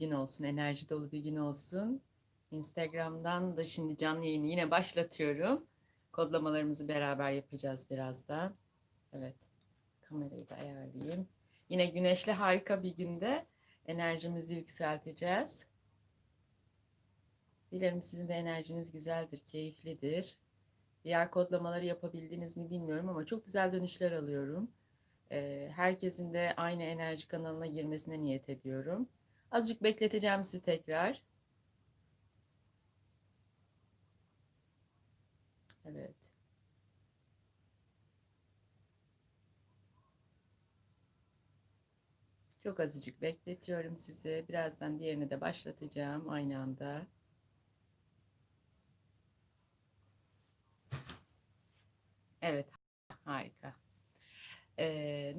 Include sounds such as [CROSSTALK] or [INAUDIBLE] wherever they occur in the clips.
gün olsun, enerji dolu bir gün olsun. Instagram'dan da şimdi canlı yayını yine başlatıyorum. Kodlamalarımızı beraber yapacağız birazdan. Evet, kamerayı da ayarlayayım. Yine güneşli harika bir günde enerjimizi yükselteceğiz. Dilerim sizin de enerjiniz güzeldir, keyiflidir. Diğer kodlamaları yapabildiniz mi bilmiyorum ama çok güzel dönüşler alıyorum. Ee, herkesin de aynı enerji kanalına girmesine niyet ediyorum. Azıcık bekleteceğim sizi tekrar. Evet. Çok azıcık bekletiyorum sizi. Birazdan diğerini de başlatacağım aynı anda. Evet, harika.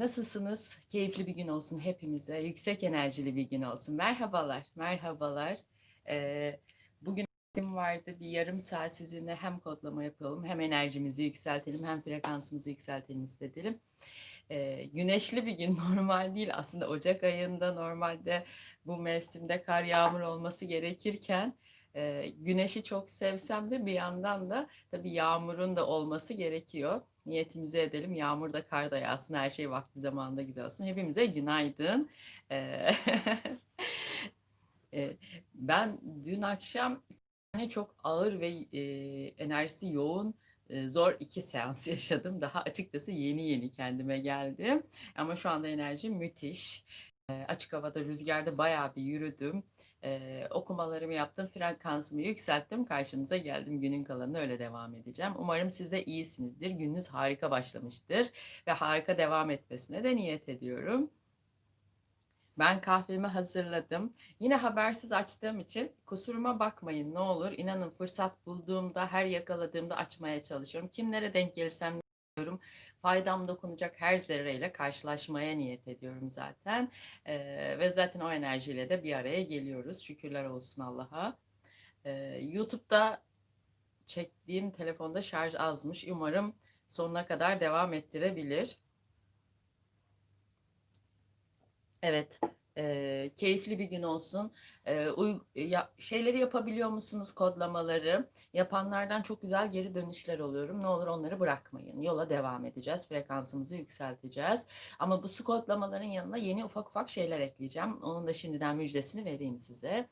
Nasılsınız? Keyifli bir gün olsun hepimize. Yüksek enerjili bir gün olsun. Merhabalar, merhabalar. Ee, bugün vardı bir yarım saat sizinle hem kodlama yapalım, hem enerjimizi yükseltelim, hem frekansımızı yükseltelim istedim. Ee, güneşli bir gün [LAUGHS] normal değil. Aslında Ocak ayında normalde bu mevsimde kar yağmur olması gerekirken e, güneşi çok sevsem de bir yandan da tabii yağmurun da olması gerekiyor. Niyetimizi edelim. Yağmur da kar da yağsın. Her şey vakti zamanında güzel olsun. Hepimize günaydın. E, [LAUGHS] e, ben dün akşam yani çok ağır ve e, enerjisi yoğun e, zor iki [LAUGHS] seans yaşadım. Daha açıkçası yeni yeni kendime geldim. Ama şu anda enerjim müthiş. Açık havada rüzgarda bayağı bir yürüdüm. Ee, okumalarımı yaptım, frekansımı yükselttim, karşınıza geldim. Günün kalanını öyle devam edeceğim. Umarım siz de iyisinizdir. Gününüz harika başlamıştır ve harika devam etmesine de niyet ediyorum. Ben kahvemi hazırladım. Yine habersiz açtığım için kusuruma bakmayın ne olur. İnanın fırsat bulduğumda, her yakaladığımda açmaya çalışıyorum. Kimlere denk gelirsem ediyorum. Faydam dokunacak her zerreyle karşılaşmaya niyet ediyorum zaten. Ee, ve zaten o enerjiyle de bir araya geliyoruz. Şükürler olsun Allah'a. Ee, YouTube'da çektiğim telefonda şarj azmış. Umarım sonuna kadar devam ettirebilir. Evet, e, keyifli bir gün olsun. E, uy- ya, şeyleri yapabiliyor musunuz kodlamaları? Yapanlardan çok güzel geri dönüşler oluyorum. Ne olur onları bırakmayın. Yola devam edeceğiz. Frekansımızı yükselteceğiz. Ama bu su kodlamaların yanına yeni ufak ufak şeyler ekleyeceğim. Onun da şimdiden müjdesini vereyim size.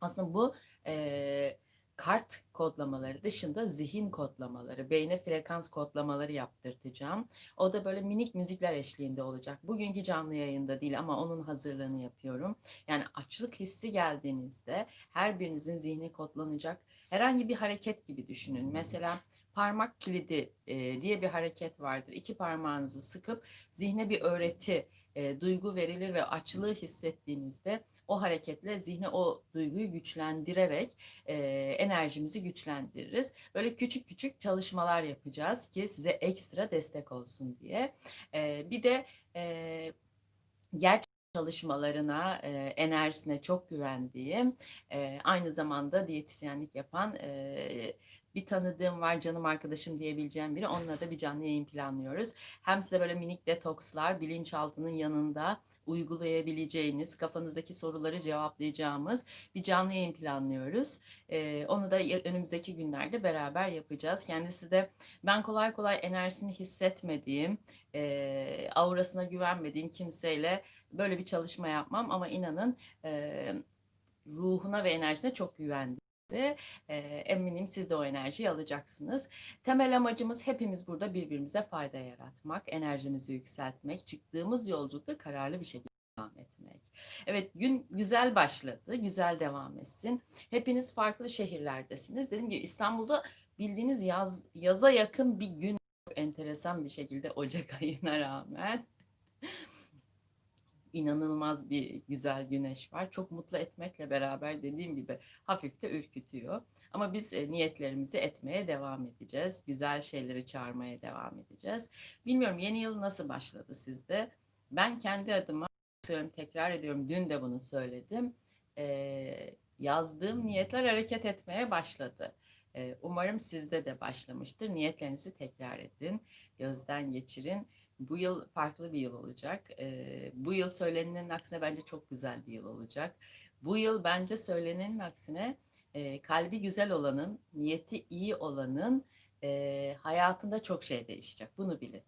Aslında bu e, kart kodlamaları dışında zihin kodlamaları, beyne frekans kodlamaları yaptırtacağım. O da böyle minik müzikler eşliğinde olacak. Bugünkü canlı yayında değil ama onun hazırlığını yapıyorum. Yani açlık hissi geldiğinizde her birinizin zihni kodlanacak. Herhangi bir hareket gibi düşünün. Mesela parmak kilidi diye bir hareket vardır. İki parmağınızı sıkıp zihne bir öğreti, e, duygu verilir ve açlığı hissettiğinizde o hareketle zihne o duyguyu güçlendirerek e, enerjimizi güçlendiririz. Böyle küçük küçük çalışmalar yapacağız ki size ekstra destek olsun diye. E, bir de e, gerçek çalışmalarına, e, enerjisine çok güvendiğim, e, aynı zamanda diyetisyenlik yapan e, bir tanıdığım var, canım arkadaşım diyebileceğim biri. Onunla da bir canlı yayın planlıyoruz. Hem size böyle minik detokslar, bilinçaltının yanında uygulayabileceğiniz, kafanızdaki soruları cevaplayacağımız bir canlı yayın planlıyoruz. Ee, onu da önümüzdeki günlerde beraber yapacağız. Kendisi de ben kolay kolay enerjisini hissetmediğim, e, aurasına güvenmediğim kimseyle böyle bir çalışma yapmam ama inanın e, ruhuna ve enerjisine çok güvendim eminim siz de o enerjiyi alacaksınız. Temel amacımız hepimiz burada birbirimize fayda yaratmak, enerjimizi yükseltmek, çıktığımız yolculukta kararlı bir şekilde devam etmek. Evet gün güzel başladı, güzel devam etsin. Hepiniz farklı şehirlerdesiniz. Dediğim gibi İstanbul'da bildiğiniz yaz, yaza yakın bir gün enteresan bir şekilde Ocak [LAUGHS] ayına rağmen inanılmaz bir güzel güneş var. Çok mutlu etmekle beraber dediğim gibi hafif de ürkütüyor. Ama biz e, niyetlerimizi etmeye devam edeceğiz. Güzel şeyleri çağırmaya devam edeceğiz. Bilmiyorum yeni yıl nasıl başladı sizde? Ben kendi adıma tekrar ediyorum. Dün de bunu söyledim. Ee, yazdığım niyetler hareket etmeye başladı. Ee, umarım sizde de başlamıştır. Niyetlerinizi tekrar edin, gözden geçirin bu yıl farklı bir yıl olacak. E, bu yıl söylenenin aksine bence çok güzel bir yıl olacak. Bu yıl bence söylenenin aksine, eee, kalbi güzel olanın, niyeti iyi olanın, eee, hayatında çok şey değişecek. Bunu bilin.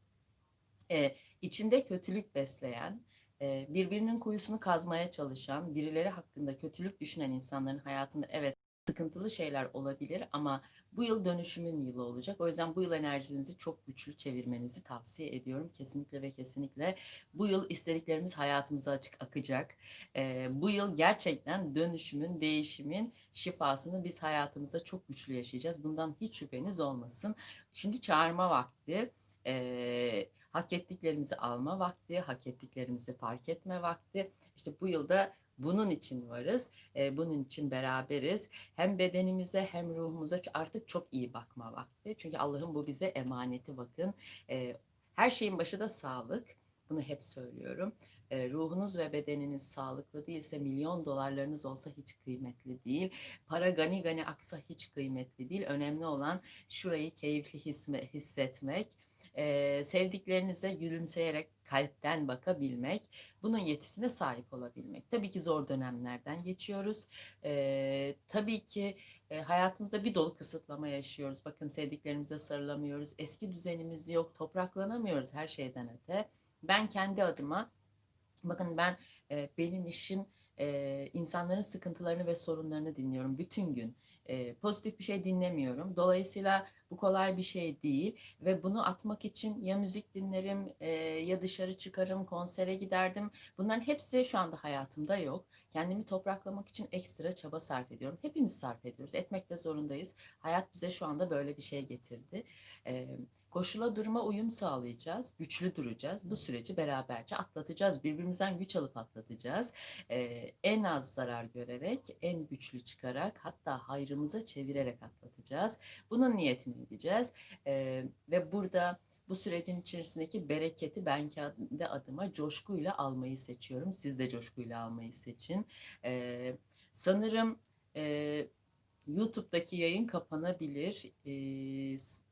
Eee, içinde kötülük besleyen, eee, birbirinin kuyusunu kazmaya çalışan, birileri hakkında kötülük düşünen insanların hayatında evet, sıkıntılı şeyler olabilir ama bu yıl dönüşümün yılı olacak. O yüzden bu yıl enerjinizi çok güçlü çevirmenizi tavsiye ediyorum. Kesinlikle ve kesinlikle bu yıl istediklerimiz hayatımıza açık akacak. Eee, bu yıl gerçekten dönüşümün, değişimin şifasını biz hayatımızda çok güçlü yaşayacağız. Bundan hiç şüpheniz olmasın. Şimdi çağırma vakti. Eee, hak ettiklerimizi alma vakti, hak ettiklerimizi fark etme vakti. İşte bu yılda bunun için varız. Eee, bunun için beraberiz. Hem bedenimize hem ruhumuza artık çok iyi bakma vakti. Çünkü Allah'ın bu bize emaneti bakın. Eee, her şeyin başı da sağlık. Bunu hep söylüyorum. Eee, ruhunuz ve bedeniniz sağlıklı değilse milyon dolarlarınız olsa hiç kıymetli değil. Para gani gani aksa hiç kıymetli değil. Önemli olan şurayı keyifli hissetmek, eee, sevdiklerinize gülümseyerek kalpten bakabilmek, bunun yetisine sahip olabilmek. Tabii ki zor dönemlerden geçiyoruz. Eee, tabii ki, eee, hayatımızda bir dolu kısıtlama yaşıyoruz. Bakın sevdiklerimize sarılamıyoruz, eski düzenimiz yok, topraklanamıyoruz her şeyden öte. Ben kendi adıma Bakın ben, eee, benim işim, eee, insanların sıkıntılarını ve sorunlarını dinliyorum bütün gün. Eee, pozitif bir şey dinlemiyorum. Dolayısıyla bu kolay bir şey değil ve bunu atmak için ya müzik dinlerim, eee, ya dışarı çıkarım, konsere giderdim. Bunların hepsi şu anda hayatımda yok. Kendimi topraklamak için ekstra çaba sarf ediyorum. Hepimiz sarf ediyoruz, etmek de zorundayız. Hayat bize şu anda böyle bir şey getirdi. Emm, koşula duruma uyum sağlayacağız, güçlü duracağız. Bu süreci beraberce atlatacağız. Birbirimizden güç alıp atlatacağız. Eee, en az zarar görerek, en güçlü çıkarak hatta hayrımıza çevirerek atlatacağız. Bunun niyetini edeceğiz. Eee, ve burada bu sürecin içerisindeki bereketi ben kendi adıma coşkuyla almayı seçiyorum. Siz de coşkuyla almayı seçin. Eee, sanırım, eee, YouTube'daki yayın kapanabilir. Eee, s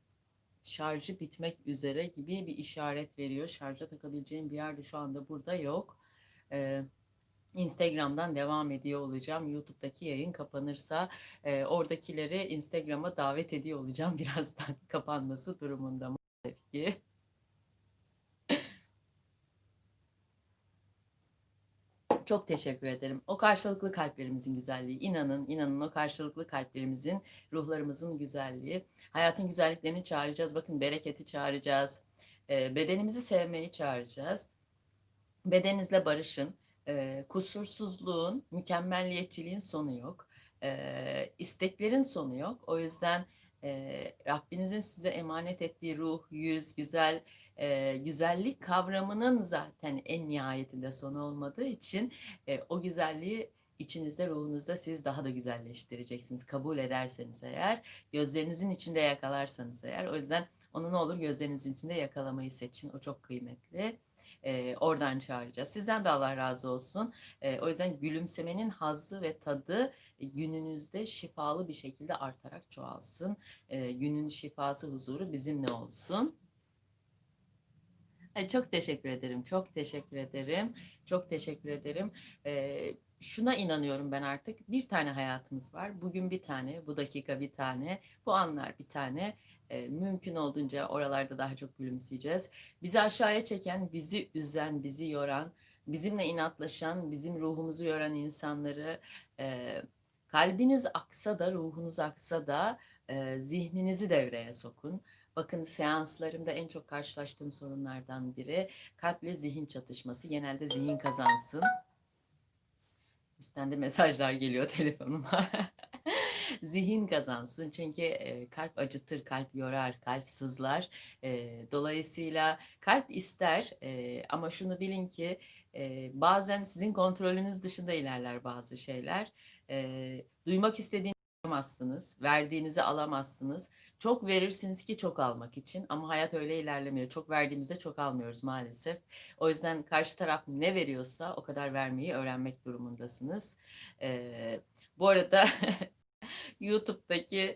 şarjı bitmek üzere gibi bir işaret veriyor. Şarja takabileceğim bir yer de şu anda burada yok. Eee, Instagram'dan devam ediyor olacağım. YouTube'daki yayın kapanırsa, eee, oradakileri Instagram'a davet ediyor olacağım [LAUGHS] birazdan kapanması durumunda maalesef ki. Çok teşekkür ederim. O karşılıklı kalplerimizin güzelliği. İnanın, inanın o karşılıklı kalplerimizin, ruhlarımızın güzelliği. Hayatın güzelliklerini çağıracağız. Bakın bereketi çağıracağız. Eee, bedenimizi sevmeyi çağıracağız. Bedeninizle barışın. Eee, kusursuzluğun, mükemmelliyetçiliğin sonu yok. Eee, isteklerin sonu yok. O yüzden, eee, Rabbinizin size emanet ettiği ruh, yüz, güzel, eee, güzellik kavramının zaten en nihayetinde sonu olmadığı için, eee, o güzelliği içinizde, ruhunuzda siz daha da güzelleştireceksiniz. Kabul ederseniz eğer, gözlerinizin içinde yakalarsanız eğer. O yüzden onu ne olur gözlerinizin içinde yakalamayı seçin. O çok kıymetli. Eee, oradan çağıracağız. Sizden de Allah razı olsun. Eee, o yüzden gülümsemenin hazzı ve tadı gününüzde şifalı bir şekilde artarak çoğalsın. Eee, günün şifası, huzuru bizimle olsun. Ay, çok teşekkür ederim, çok teşekkür ederim, çok teşekkür ederim. Eee, şuna inanıyorum ben artık, bir tane hayatımız var. Bugün bir tane, bu dakika bir tane, bu anlar bir tane. Eee, mümkün olduğunca oralarda daha çok gülümseyeceğiz. Bizi aşağıya çeken, bizi üzen, bizi yoran, bizimle inatlaşan, bizim ruhumuzu yoran insanları, eee, kalbiniz aksa da, ruhunuz aksa da, eee, zihninizi devreye sokun. Bakın seanslarımda en çok karşılaştığım sorunlardan biri kalple zihin çatışması. Genelde zihin kazansın. Üstten de mesajlar geliyor telefonuma. [LAUGHS] Zihin kazansın çünkü, kalp acıtır, kalp yorar, kalp sızlar. Dolayısıyla kalp ister, ama şunu bilin ki, bazen sizin kontrolünüz dışında ilerler bazı şeyler. Duymak istediğinizi alamazsınız, verdiğinizi alamazsınız. Çok verirsiniz ki çok almak için ama hayat öyle ilerlemiyor. Çok verdiğimizde çok almıyoruz maalesef. O yüzden karşı taraf ne veriyorsa o kadar vermeyi öğrenmek durumundasınız. Eee, bu arada [LAUGHS] YouTube'daki,